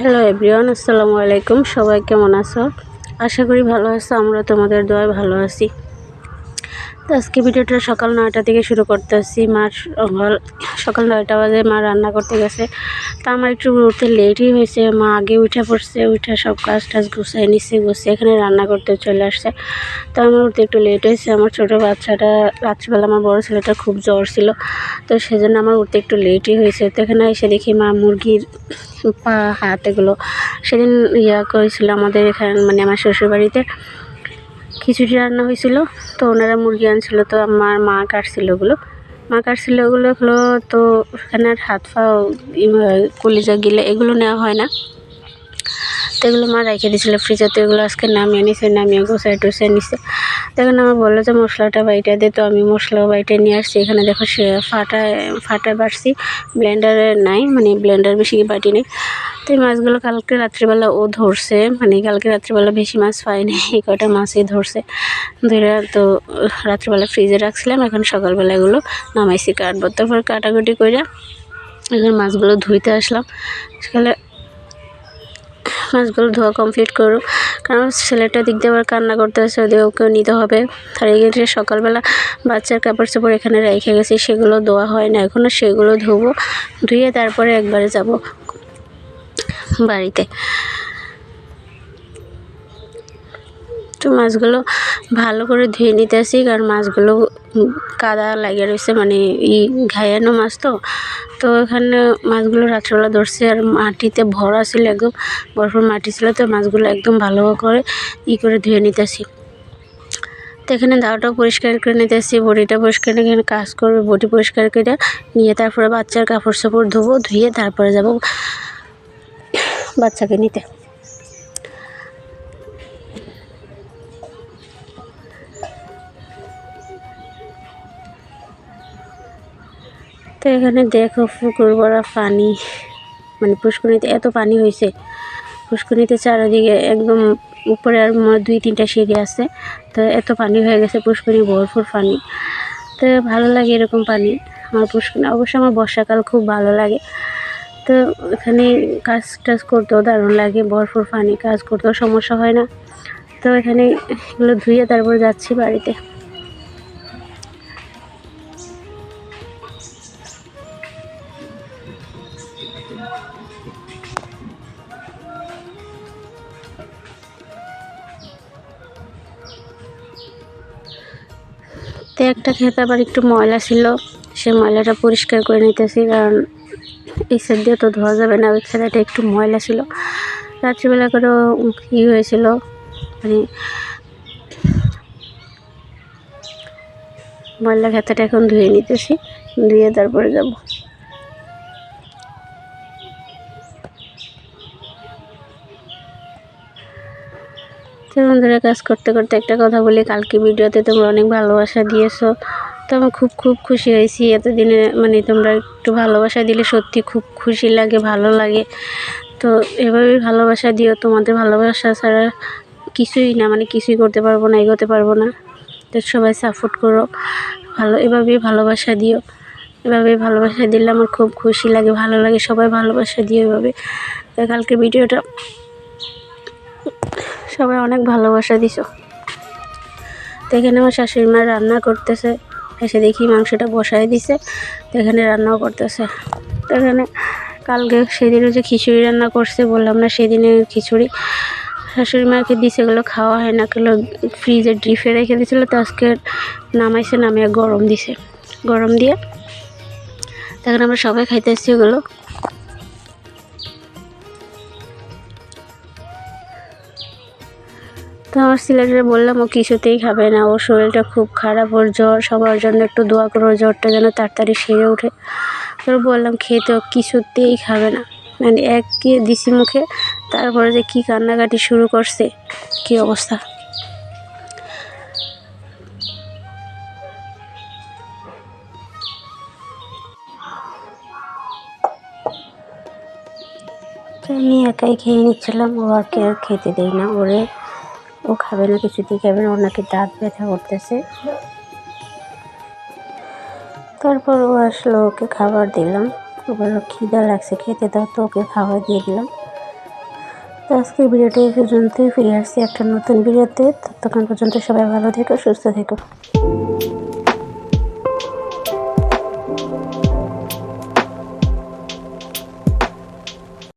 Hello everyone, আসসালামু আলাইকুম। সবাই কেমন আছো? আশা করি ভালো আছো, আমরা তোমাদের দোয়ায় ভালো আছি। তো আজকে ভিডিওটা সকাল নয়টা থেকে শুরু করতে মার সকাল- সকাল নয়টা বাজে মা রান্না করতে গেছে। তা আমার একটু উঠতে লেটই হয়েছে। মা আগে উঠে পড়ছে, উঠে সব কাজ টাজ গুছিয়ে নিচ্ছে গুছিয়ে এখানে রান্না করতে চলে আসছে। তো আমার উঠতে একটু লেট হয়েছে। আমার ছোটো বাচ্চাটা, রাত্রিবেলা আমার বড় ছেলেটা খুব জ্বর ছিল। তো সেজন্য আমার উঠতে একটু লেটই হয়েছে। তো এখানে এসে দেখি মা মুরগির পা, হাত এগুলো সেদিন ইয়া করেছিল আমাদের এখানে মানে আমার শ্বশুরবাড়িতে। খিচুড়ি রান্না হয়েছিল, তো ওনারা মুরগি আনছিল, তো আমার মা কাটছিল ওগুলো। মা কাটছিল ওগুলো হলো, তো সেখানে আর হাত পা কলিজা গিলে এগুলো নেওয়া হয় না। তো এগুলো মা রেখে দিয়েছিলো ফ্রিজে তো এগুলো আজকে নামিয়ে নিছে, নামিয়ে গোছায় টোসায় নিছে। তখন আমার বলল যে মশলাটা বাইটা দে, তো আমি মশলা বাইটা নিয়ে আসছি। এখানে দেখো সে ফাটায় ফাটায় বাড়ছি, ব্লেন্ডারে নাই মানে ব্লেন্ডার বেশি বাটি নেই। তো এই মাছগুলো কালকে রাত্রিবেলা ও ধরছে মানে কালকে রাত্রিবেলা বেশি মাছ পাইনি এই কটা মাছই ধরছে। ধরে তো রাত্রিবেলা ফ্রিজে রাখছিলাম, এখন সকালবেলা এগুলো নামাইছি কাটবো। তারপর কাটাকুটি করে এখন মাছগুলো ধুইতে আসলাম। সকালে মাছগুলো ধোয়া কমপ্লিট করুক। কারণ ছেলেটা দিক দিয়ে আবার কান্না করতে আসে, ওদের ওকেও নিতে হবে। আর এখানে সকালবেলা বাচ্চার কাপড় চোপড় এখানে রেখে গেছি, সেগুলো ধোয়া হয় না। এখনও সেগুলো ধোবো, ধুয়ে তারপরে একবারে যাব বাড়িতে। তো মাছগুলো ভালো করে ধুয়ে নিতে আসি, কারণ মাছগুলো কাদা লাগে রয়েছে মানে ই ঘায়ানো মাছ তো। তো এখানে মাছগুলো রাত্রেবেলা ধরছে, আর মাটিতে ভরা ছিল একদম, ভরপুর মাটি ছিল তো মাছগুলো একদম ভালো করে ই করে ধুয়ে নিতে আসি। তো এখানে দাওটাও পরিষ্কার করে নিতে আসছি বডিটা পরিষ্কার করে এখানে কাজ করবে, বডি পরিষ্কার করে নিয়ে তারপরে বাচ্চার কাপড় চাপড় ধোবো, ধুয়ে তারপরে যাব বাচ্চাকে নিতে। তো এখানে দেখো পুকুর ভরা পানি। মানে পুষ্করিণীতে এত পানি হয়েছে পুষ্করিণীতে চারিদিকে একদম উপরে আর দুই, তিনটা সিঁড়ি আছে। তো এত পানি হয়ে গেছে, পুষ্করিণী ভরপুর পানি। তো ভালো লাগে এরকম পানি। আমার পুষ্করিণী, অবশ্য আমার বর্ষাকাল খুব ভালো লাগে। তো এখানে কাজ টাজ করতেও দারুণ লাগে, ভরপুর পানি, কাজ করতেও সমস্যা হয় না। তো এখানে এগুলো ধুয়ে তারপর যাচ্ছি বাড়িতে। তো একটা ক্ষেত আবার একটু ময়লা ছিল সে ময়লাটা পরিষ্কার করে নিতেছি, কারণ এই সাইড দিয়ে তো ধোয়া যাবে না, ওই খেতাটা একটু ময়লা ছিল। রাত্রিবেলা করে ই হয়েছিল মানে ময়লা খেতাটা এখন ধুয়ে নিতেছি, ধুয়ে তারপরে যাব। তো বন্ধুরা, কাজ করতে করতে একটা কথা বলি। কালকে ভিডিওতে তোমরা অনেক ভালোবাসা দিয়েছ। তো আমি খুব খুব খুশি হয়েছি এতদিনে। মানে তোমরা একটু ভালোবাসা দিলে সত্যি খুব খুশি লাগে, ভালো লাগে। তো এভাবেই ভালোবাসা দিও। তোমাদের ভালোবাসা ছাড়া কিছুই না মানে কিছুই করতে পারব না, এগোতে পারব না। তো সবাই সাপোর্ট করো। ভালো এভাবেই ভালোবাসা দিও। এভাবে ভালোবাসা দিলে আমার খুব খুশি লাগে, ভালো লাগে। সবাই ভালোবাসা দিও এভাবে। তো কালকে ভিডিওটা সবাই অনেক ভালোবাসা দিছো। তো এখানে আমার শাশুড়ি মা রান্না করতেছে। এসে দেখি মাংসটা বসায় দিছে। তো এখানে রান্নাও করতেছে। তো এখানে কালকে সেদিনও যে খিচুড়ি রান্না করছে বললাম না সেদিনের খিচুড়ি। শাশুড়ি মাকে দিছে, এগুলো খাওয়া হয় না, এগুলো ফ্রিজে ডিপে রেখে দিয়েছিলো। তো আজকে নামাইছে, নামিয়ে গরম দিছে। গরম দিয়ে তখন আমরা সবাই খাইতেছি ওগুলো তো আমার ছেলেটা বললাম, ও কিছুতেই খাবে না। ওর শরীরটা খুব খারাপ, ওর জ্বর। সবার জন্য একটু দোয়া করো জ্বরটা যেন তাড়াতাড়ি সেরে ওঠে। তো বললাম খেতে ও কিছুতেই খাবে না। মানে এক কি দিছি মুখে, তারপরে যে কী কান্নাকাটি শুরু করছে, কী অবস্থা? আমি একাই খেয়ে নিচ্ছিলাম, ও আর আর খেতে দেয় না। ওরে ও খাবে না, কিছুতেই খাবে না ওনাকে নাকি দাঁত ব্যথা করতেছে। তারপর ও আসলো, ওকে খাবার দিলাম। এবার খিদা লাগছে, খেতে দাও তো, ওকে খাবার দিয়ে দিলাম। তো আজকে ভিডিওটি এই পর্যন্তই, ফিরে আসছি একটা নতুন ভিডিওতে। ততক্ষণ পর্যন্ত সবাই ভালো থেকো, সুস্থ থেকো।